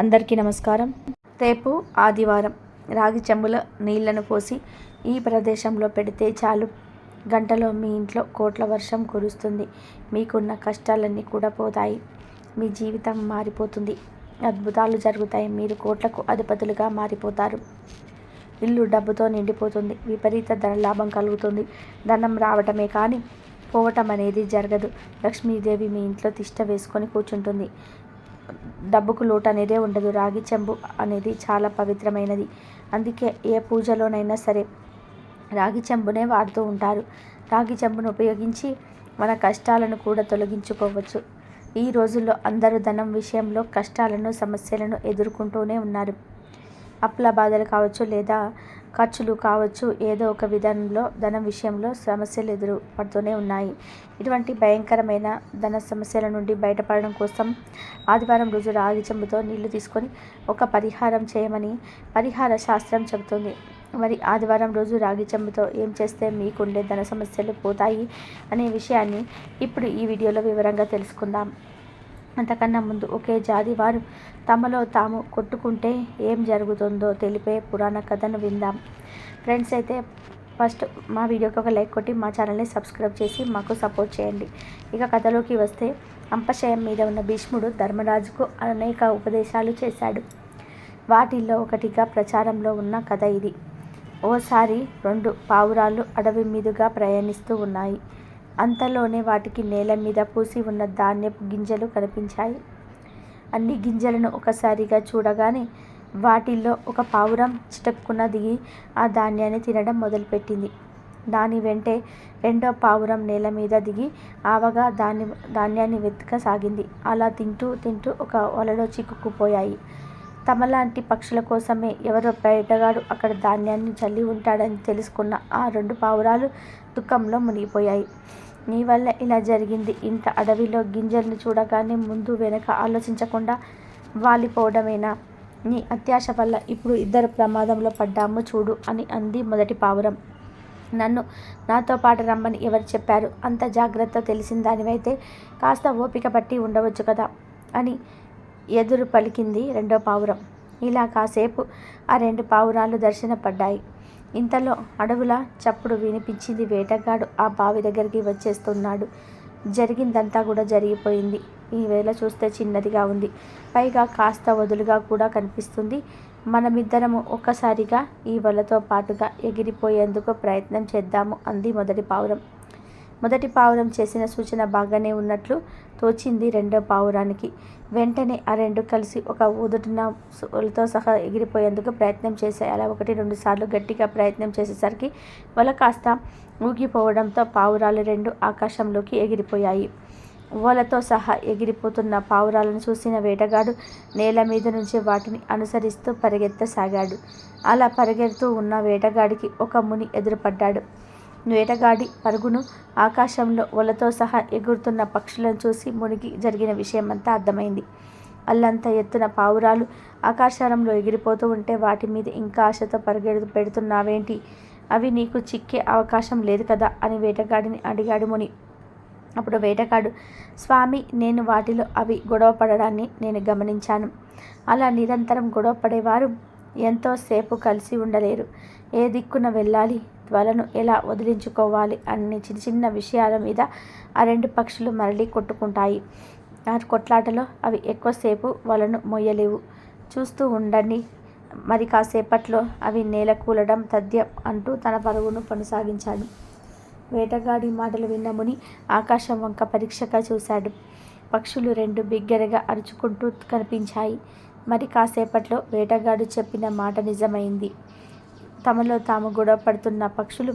అందరికీ నమస్కారం. రేపు ఆదివారం రాగి చెంబులో నీళ్ళను పోసి ఈ ప్రదేశంలో పెడితే చాలు. గంటలో మీ ఇంట్లో కోట్ల వర్షం కురుస్తుంది. మీకున్న కష్టాలన్నీ కూడా పోతాయి. మీ జీవితం మారిపోతుంది. అద్భుతాలు జరుగుతాయి. మీరు కోట్లకు అధిపతులుగా మారిపోతారు. ఇల్లు డబ్బుతో నిండిపోతుంది. విపరీత ధన లాభం కలుగుతుంది. ధనం రావటమే కానీ పోవటం అనేది జరగదు. లక్ష్మీదేవి మీ ఇంట్లో తిష్ట వేసుకొని కూర్చుంటుంది. డబ్బుకు లోటు అనేదే ఉండదు. రాగి చెంబు అనేది చాలా పవిత్రమైనది. అందుకే ఏ పూజలోనైనా సరే రాగి చెంబునే వాడుతూ ఉంటారు. రాగి చెంబును ఉపయోగించి మన కష్టాలను కూడా తొలగించుకోవచ్చు. ఈ రోజుల్లో అందరూ ధనం విషయంలో కష్టాలను సమస్యలను ఎదుర్కొంటూనే ఉన్నారు. అప్పుల బాధలు కావచ్చు లేదా ఖర్చులు కావచ్చు ఏదో ఒక విధానంలో ధనం విషయంలో సమస్యలు ఎదురు పడుతూనే ఉన్నాయి. ఇటువంటి భయంకరమైన ధన సమస్యల నుండి బయటపడడం కోసం ఆదివారం రోజు రాగి చెంబుతో నీళ్ళు తీసుకొని ఒక పరిహారం చేయమని పరిహార శాస్త్రం చెబుతుంది. మరి ఆదివారం రోజు రాగి చెంబుతో ఏం చేస్తే మీకుండే ధన సమస్యలు పోతాయి అనే విషయాన్ని ఇప్పుడు ఈ వీడియోలో వివరంగా తెలుసుకుందాం. అంతకన్నా ముందు ఒకే జాతి వారు తమలో తాము కొట్టుకుంటే ఏం జరుగుతుందో తెలిపే పురాణ కథను విందాం. ఫ్రెండ్స్ అయితే ఫస్ట్ మా వీడియోకి ఒక లైక్ కొట్టి మా ఛానల్ని సబ్స్క్రైబ్ చేసి మాకు సపోర్ట్ చేయండి. ఇక కథలోకి వస్తే అంపశయం మీద ఉన్న భీష్ముడు ధర్మరాజుకు అనేక ఉపదేశాలు చేశాడు. వాటిల్లో ఒకటిగా ప్రచారంలో ఉన్న కథ ఇది. ఓసారి రెండు పావురాలు అడవి మీదుగా ప్రయాణిస్తూ ఉన్నాయి. అంతలోనే వాటికి నేల మీద పూసి ఉన్న ధాన్యపు గింజలు కనిపించాయి. అన్ని గింజలను ఒకసారిగా చూడగానే వాటిల్లో ఒక పావురం చిటక్కున దిగి ఆ ధాన్యాన్ని తినడం మొదలుపెట్టింది. దాని వెంటే రెండో పావురం నేల మీద దిగి ఆవగా దాన్ని ధాన్యాన్ని వెతకసాగింది. అలా తింటూ తింటూ ఒక వలలో చిక్కుకుపోయాయి. తమలాంటి పక్షుల కోసమే ఎవరో బయటగాడు అక్కడ ధాన్యాన్ని చల్లి ఉంటాడని తెలుసుకున్న ఆ రెండు పావురాలు దుఃఖంలో మునిగిపోయాయి. నీ వల్ల ఇలా జరిగింది. ఇంత అడవిలో గింజల్ని చూడగానే ముందు వెనక ఆలోచించకుండా వాలిపోవడమేనా? నీ అత్యాశ వల్ల ఇప్పుడు ఇద్దరు ప్రమాదంలో పడ్డాము చూడు అని అంది మొదటి పావురం. నన్ను నాతో పాటు రమ్మని ఎవరు చెప్పారు? అంత జాగ్రత్త తెలిసిన దానివైతే కాస్త ఓపిక పట్టి ఉండవచ్చు కదా అని ఎదురు పలికింది రెండో పావురం. ఇలా కాసేపు ఆ రెండు పావురాలు దర్శనపడ్డాయి. ఇంతలో అడవుల చప్పుడు వినిపించింది వేటగాడు ఆ బావి దగ్గరికి వచ్చేస్తున్నాడు. జరిగిందంతా కూడా జరిగిపోయింది. ఈ వేళ చూస్తే చిన్నదిగా ఉంది. పైగా కాస్త వదులుగా కూడా కనిపిస్తుంది. మనమిద్దరము ఒక్కసారిగా ఈ వలతో పాటుగా ఎగిరిపోయేందుకు ప్రయత్నం చేద్దాము అంది మొదటి పావురం. మొదటి పావురం చేసిన సూచన బాగానే ఉన్నట్లు తోచింది రెండో పావురానికి. వెంటనే ఆ రెండు కలిసి ఒక ఉదుటిన వలతో సహా ఎగిరిపోయేందుకు ప్రయత్నం చేశాయి. అలా ఒకటి రెండు సార్లు గట్టిగా ప్రయత్నం చేసేసరికి వల కాస్త ఊగిపోవడంతో పావురాలు రెండు ఆకాశంలోకి ఎగిరిపోయాయి. ఓలతో సహా ఎగిరిపోతున్న పావురాలను చూసిన వేటగాడు నేల మీద నుంచి వాటిని అనుసరిస్తూ పరిగెత్తసాగాడు. అలా పరిగెడుతూ ఉన్న వేటగాడికి ఒక ముని ఎదురుపడ్డాడు. వేటగాడి పరుగును ఆకాశంలో ఒలతో సహా ఎగురుతున్న పక్షులను చూసి మునిగి జరిగిన విషయమంతా అర్థమైంది. అల్లంత ఎత్తున పావురాలు ఆకాశంలో ఎగిరిపోతూ ఉంటే వాటి మీద ఇంకా ఆశతో పరిగెడు పెడుతున్నావేంటి? అవి నీకు చిక్కే అవకాశం లేదు కదా? అని వేటగాడిని అడిగాడు ముని. అప్పుడు వేటగాడు స్వామి నేను వాటిలో అవి గొడవ పడడాన్ని నేను గమనించాను. అలా నిరంతరం గొడవ పడేవారు ఎంతోసేపు కలిసి ఉండలేరు. ఏ దిక్కున వెళ్ళాలి? త్వరను ఎలా వదిలించుకోవాలి అన్ని చిన్న చిన్న విషయాల మీద ఆ రెండు పక్షులు మరలి కొట్టుకుంటాయి. ఆ కొట్లాటలో అవి ఎక్కువసేపు వలను మొయ్యలేవు. చూస్తూ ఉండండి. మరి కాసేపట్లో అవి నేల కూలడం తథ్యం అంటూ తన పరుగును కొనసాగించాడు. వేటగాడి మాటలు విన్న ముని ఆకాశం వంక పరీక్షగా చూశాడు. పక్షులు రెండు బిగ్గరగా అరుచుకుంటూ కనిపించాయి. మరి కాసేపట్లో వేటగాడు చెప్పిన మాట నిజమైంది. తమలో తాము గొడవ పడుతున్న పక్షులు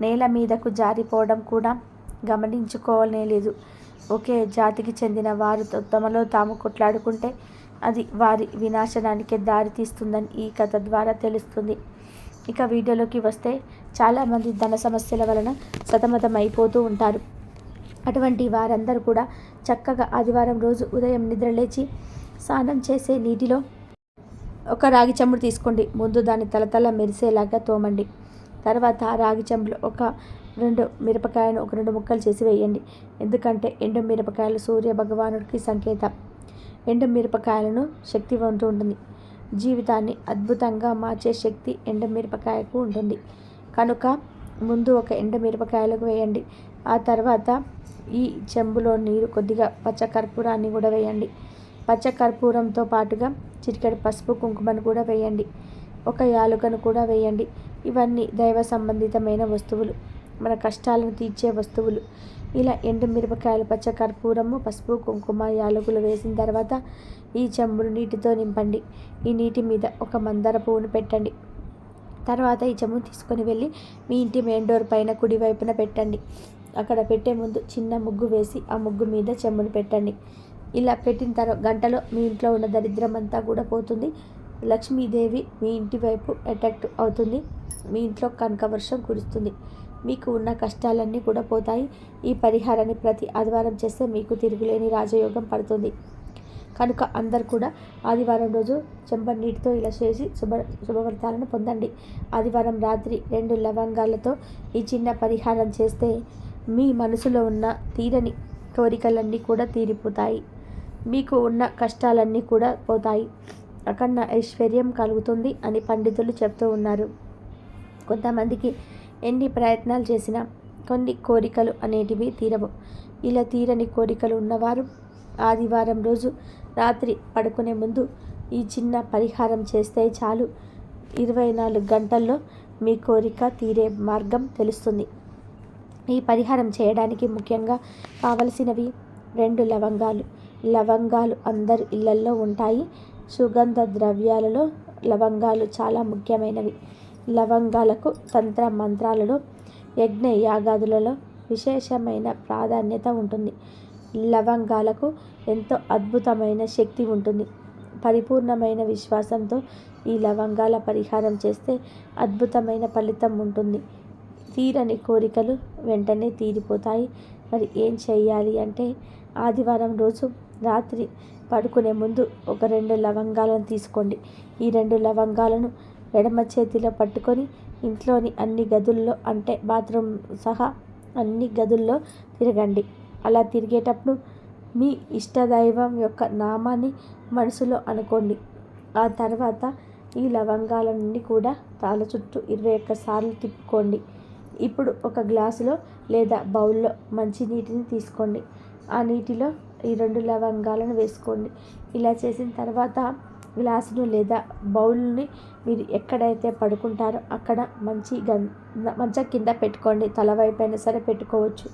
నేల మీదకు జారిపోవడం కూడా గమనించుకోవాలనే లేదు. ఒకే జాతికి చెందిన వారు తమలో తాము కొట్లాడుకుంటే అది వారి వినాశనానికి దారి తీస్తుందని ఈ కథ ద్వారా తెలుస్తుంది. ఇక వీడియోలోకి వస్తే చాలామంది ధన సమస్యల వలన సతమతం అయిపోతూ ఉంటారు. అటువంటి వారందరూ కూడా చక్కగా ఆదివారం రోజు ఉదయం నిద్రలేచి స్నానం చేసే నీటిలో ఒక రాగి చెంబుడు తీసుకోండి. ముందు దాన్ని తలతల మెరిసేలాగా తోమండి. తర్వాత ఆ రాగి చెంబులో ఒక రెండు మిరపకాయను ఒక రెండు ముక్కలు చేసి వేయండి. ఎందుకంటే ఎండు మిరపకాయలు సూర్య భగవానుడికి సంకేతం. ఎండు మిరపకాయలను శక్తి శక్తివంతు ఉంటుంది. జీవితాన్ని అద్భుతంగా మార్చే శక్తి ఎండుమిరపకాయకు ఉంటుంది. కనుక ముందు ఒక ఎండు మిరపకాయలకు వేయండి. ఆ తర్వాత ఈ చెంబులో నీరు కొద్దిగా పచ్చకర్పూరాన్ని కూడా వేయండి. పచ్చ కర్పూరంతో పాటుగా చిటికెడు పసుపు కుంకుమను కూడా వేయండి. ఒక యాలుకను కూడా వేయండి. ఇవన్నీ దైవ సంబంధితమైన వస్తువులు. మన కష్టాలను తీర్చే వస్తువులు. ఇలా ఎండు మిరపకాయలు పచ్చ కర్పూరము పసుపు కుంకుమ యాలకులు వేసిన తర్వాత ఈ చెంబును నీటితో నింపండి. ఈ నీటి మీద ఒక మందార పువ్వును పెట్టండి. తర్వాత ఈ చెంబును తీసుకొని వెళ్ళి మీ ఇంటి మెయిన్ డోర్ పైన కుడివైపున పెట్టండి. అక్కడ పెట్టే ముందు చిన్న ముగ్గు వేసి ఆ ముగ్గు మీద చెంబును పెట్టండి. ఇలా పెట్టిన తర్వాత గంటలో మీ ఇంట్లో ఉన్న దరిద్రం అంతా కూడా పోతుంది. లక్ష్మీదేవి మీ ఇంటి వైపు అట్రాక్ట్ అవుతుంది. మీ ఇంట్లో కనక వర్షం కురుస్తుంది. మీకు ఉన్న కష్టాలన్నీ కూడా పోతాయి. ఈ పరిహారాన్ని ప్రతి ఆదివారం చేస్తే మీకు తిరుగులేని రాజయోగం పడుతుంది. కనుక అందరు కూడా ఆదివారం రోజు చెంబ నీటితో ఇలా చేసి శుభ శుభవర్తాలను పొందండి. ఆదివారం రాత్రి రెండు లవంగాలతో ఈ చిన్న పరిహారం చేస్తే మీ మనసులో ఉన్న తీరని కోరికలన్నీ కూడా తీరిపోతాయి. మీకు ఉన్న కష్టాలన్నీ కూడా పోతాయి. అక్కడ ఐశ్వర్యం కలుగుతుంది అని పండితులు చెప్తూ ఉన్నారు. కొంతమందికి ఎన్ని ప్రయత్నాలు చేసినా కొన్ని కోరికలు అనేటివి తీరవు. ఇలా తీరని కోరికలు ఉన్నవారు ఆదివారం రోజు రాత్రి పడుకునే ముందు ఈ చిన్న పరిహారం చేస్తే చాలు. ఇరవై నాలుగు గంటల్లో మీ కోరిక తీరే మార్గం తెలుస్తుంది. ఈ పరిహారం చేయడానికి ముఖ్యంగా కావలసినవి రెండు లవంగాలు లవంగాలు అందరు ఇళ్ళల్లో ఉంటాయి. సుగంధ ద్రవ్యాలలో లవంగాలు చాలా ముఖ్యమైనవి. లవంగాలకు తంత్ర మంత్రాలలో యజ్ఞ యాగాదులలో విశేషమైన ప్రాధాన్యత ఉంటుంది. లవంగాలకు ఎంతో అద్భుతమైన శక్తి ఉంటుంది. పరిపూర్ణమైన విశ్వాసంతో ఈ లవంగాల పరిహారం చేస్తే అద్భుతమైన ఫలితం ఉంటుంది. తీరని కోరికలు వెంటనే తీరిపోతాయి. మరి ఏం చేయాలి అంటే ఆదివారం రోజు రాత్రి పడుకునే ముందు ఒక రెండు లవంగాలను తీసుకోండి. ఈ రెండు లవంగాలను ఎడమ చేతిలో పట్టుకొని ఇంట్లోని అన్ని గదుల్లో అంటే బాత్రూమ్ సహా అన్ని గదుల్లో తిరగండి. అలా తిరిగేటప్పుడు మీ ఇష్టదైవం యొక్క నామాన్ని మనసులో అనుకోండి. ఆ తర్వాత ఈ లవంగాల నుండి కూడా తాల చుట్టూ ఇరవై ఒక్క సార్లు తిప్పుకోండి. ఇప్పుడు ఒక గ్లాసులో లేదా బౌల్లో మంచి నీటిని తీసుకోండి. ఆ నీటిలో ఈ రెండు లవంగాలను వేసుకోండి. ఇలా చేసిన తర్వాత గ్లాసును లేదా బౌల్ని మీరు ఎక్కడైతే పడుకుంటారో అక్కడ మంచి గం మంచం కింద పెట్టుకోండి. తల వైపు అయినా సరే పెట్టుకోవచ్చు.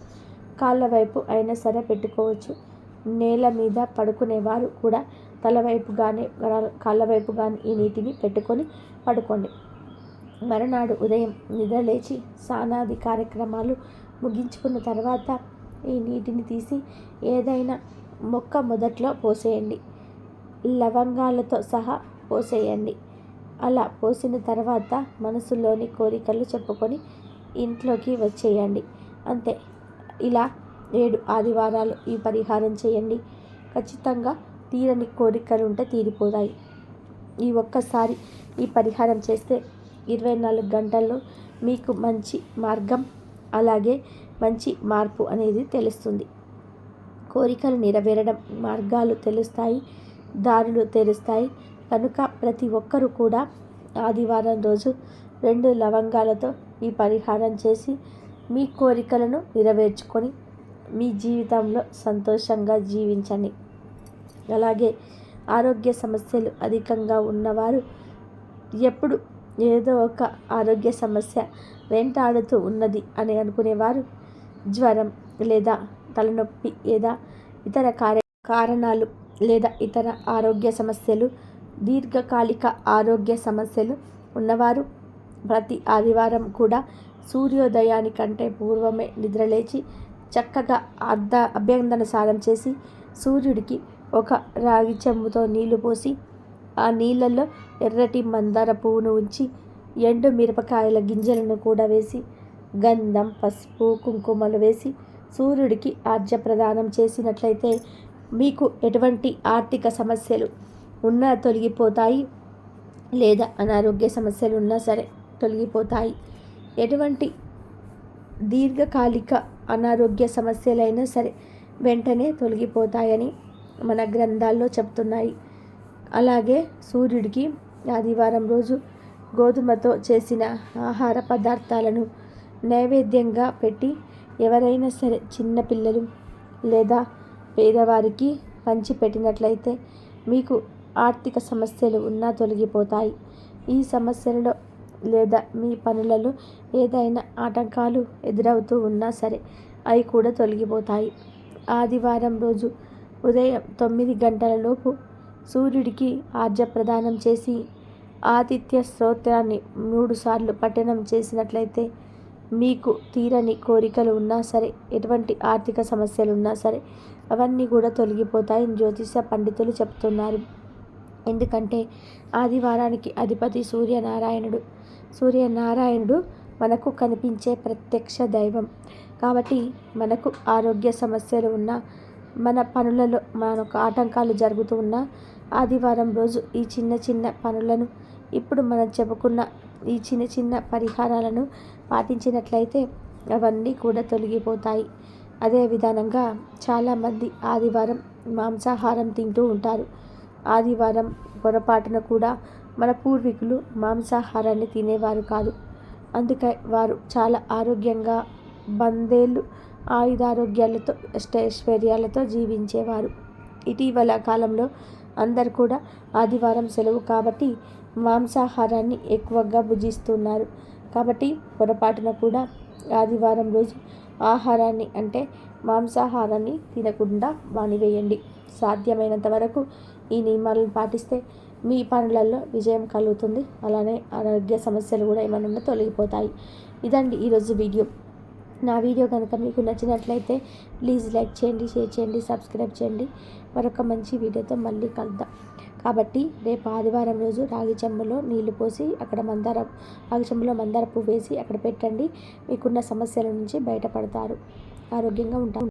కాళ్ళ వైపు అయినా సరే పెట్టుకోవచ్చు. నేల మీద పడుకునేవారు కూడా తల వైపు కానీ కాళ్ళ వైపు కానీ ఈ నీటిని పెట్టుకొని పడుకోండి. మరునాడు ఉదయం నిద్ర లేచి స్నానాది కార్యక్రమాలు ముగించుకున్న తర్వాత ఈ నీటిని తీసి ఏదైనా మొక్క మొదట్లో పోసేయండి. లవంగాలతో సహా పోసేయండి. అలా పోసిన తర్వాత మనసులోని కోరికలు చెప్పుకొని ఇంట్లోకి వచ్చేయండి. అంతే. ఇలా ఏడు ఆదివారాలు ఈ పరిహారం చేయండి. ఖచ్చితంగా తీరని కోరికలు ఉంటే తీరిపోతాయి. ఈ ఒక్కసారి ఈ పరిహారం చేస్తే ఇరవై నాలుగు గంటల్లో మీకు మంచి మార్గం అలాగే మంచి మార్పు అనేది తెలుస్తుంది. కోరికలు నెరవేరడం మార్గాలు తెలుస్తాయి దారులు తెరుస్తాయి కనుక ప్రతి ఒక్కరూ కూడా ఆదివారం రోజు రెండు లవంగాలతో ఈ పరిహారం చేసి మీ కోరికలను నెరవేర్చుకొని మీ జీవితంలో సంతోషంగా జీవించండి. అలాగే ఆరోగ్య సమస్యలు అధికంగా ఉన్నవారు ఎప్పుడు ఏదో ఒక ఆరోగ్య సమస్య వెంటాడుతూ ఉన్నది అని అనుకునేవారు జ్వరం లేదా తలనొప్పి లేదా ఇతర కార్య కారణాలు లేదా ఇతర ఆరోగ్య సమస్యలు దీర్ఘకాలిక ఆరోగ్య సమస్యలు ఉన్నవారు ప్రతి ఆదివారం కూడా సూర్యోదయానికంటే పూర్వమే నిద్రలేచి చక్కగా అర్ధ అభ్యంగన సారం చేసి సూర్యుడికి ఒక రాగి చెంబుతో నీళ్ళు పోసి ఆ నీళ్ళల్లో ఎర్రటి మందార పువ్వును ఉంచి ఎండు మిరపకాయల గింజలను కూడా వేసి గంధం పసుపు కుంకుమలు వేసి సూర్యుడికి ఆర్జ ప్రదానం చేసినట్లయితే మీకు ఎటువంటి ఆర్థిక సమస్యలు ఉన్నా తొలగిపోతాయి లేదా అనారోగ్య సమస్యలు ఉన్నా సరే తొలగిపోతాయి. ఎటువంటి దీర్ఘకాలిక అనారోగ్య సమస్యలైనా సరే వెంటనే తొలగిపోతాయని మన గ్రంథాల్లో చెప్తున్నాయి. అలాగే సూర్యుడికి ఆదివారం రోజు గోధుమతో చేసిన ఆహార పదార్థాలను నైవేద్యంగా పెట్టి ఎవరైనా సరే చిన్నపిల్లలు లేదా పేదవారికి పంచిపెట్టినట్లయితే మీకు ఆర్థిక సమస్యలు ఉన్నా తొలగిపోతాయి. ఈ సమస్యలలో లేదా మీ పనులలో ఏదైనా ఆటంకాలు ఎదురవుతూ ఉన్నా సరే అవి కూడా తొలగిపోతాయి. ఆదివారం రోజు ఉదయం తొమ్మిది గంటలలోపు సూర్యుడికి ఆర్జ ప్రదానం చేసి ఆతిథ్య స్తోత్రాన్ని మూడుసార్లు పఠనం చేసినట్లయితే మీకు తీరని కోరికలు ఉన్నా సరే ఎటువంటి ఆర్థిక సమస్యలు ఉన్నా సరే అవన్నీ కూడా తొలగిపోతాయని జ్యోతిష పండితులు చెప్తున్నారు. ఎందుకంటే ఆదివారానికి అధిపతి సూర్యనారాయణుడు. సూర్యనారాయణుడు మనకు కనిపించే ప్రత్యక్ష దైవం. కాబట్టి మనకు ఆరోగ్య సమస్యలు ఉన్న మన పనులలో మనకు ఆటంకాలు జరుగుతూ ఉన్న ఆదివారం రోజు ఈ చిన్న చిన్న పనులను ఇప్పుడు మనం చెప్పుకున్న ఈ చిన్న చిన్న పరిహారాలను పాటించినట్లయితే అవన్నీ కూడా తొలగిపోతాయి. అదే విధానంగా చాలామంది ఆదివారం మాంసాహారం తింటూ ఉంటారు. ఆదివారం పొరపాటున కూడా మన పూర్వీకులు మాంసాహారాన్ని తినేవారు కాదు. అందుకే వారు చాలా ఆరోగ్యంగా బందేళ్ళు ఆయుధారోగ్యాలతో అష్టైశ్వర్యాలతో జీవించేవారు. ఇటీవల కాలంలో అందరు కూడా ఆదివారం సెలవు కాబట్టి మాంసాహారాన్ని ఎక్కువగా భుజిస్తున్నారు. కాబట్టి పొరపాటున కూడా ఆదివారం రోజు ఆహారాన్ని అంటే మాంసాహారాన్ని తినకుండా మానివేయండి. సాధ్యమైనంత వరకు ఈ నియమాలను పాటిస్తే మీ పనులలో విజయం కలుగుతుంది. అలానే ఆరోగ్య సమస్యలు కూడా ఏమైనా తొలగిపోతాయి. ఇదండి ఈరోజు వీడియో. నా వీడియో కనుక మీకు నచ్చినట్లయితే ప్లీజ్ లైక్ చేయండి షేర్ చేయండి సబ్స్క్రైబ్ చేయండి. మరొక మంచి వీడియోతో మళ్ళీ కలుద్దాం. కాబట్టి రేపు ఆదివారం రోజు రాగి చెంబులో నీళ్ళు పోసి అక్కడ మందార రాగి చెంబులో మందార పువ్వు వేసి అక్కడ పెట్టండి. మీకున్న సమస్యల నుంచి బయటపడతారు. ఆరోగ్యంగా ఉంటారు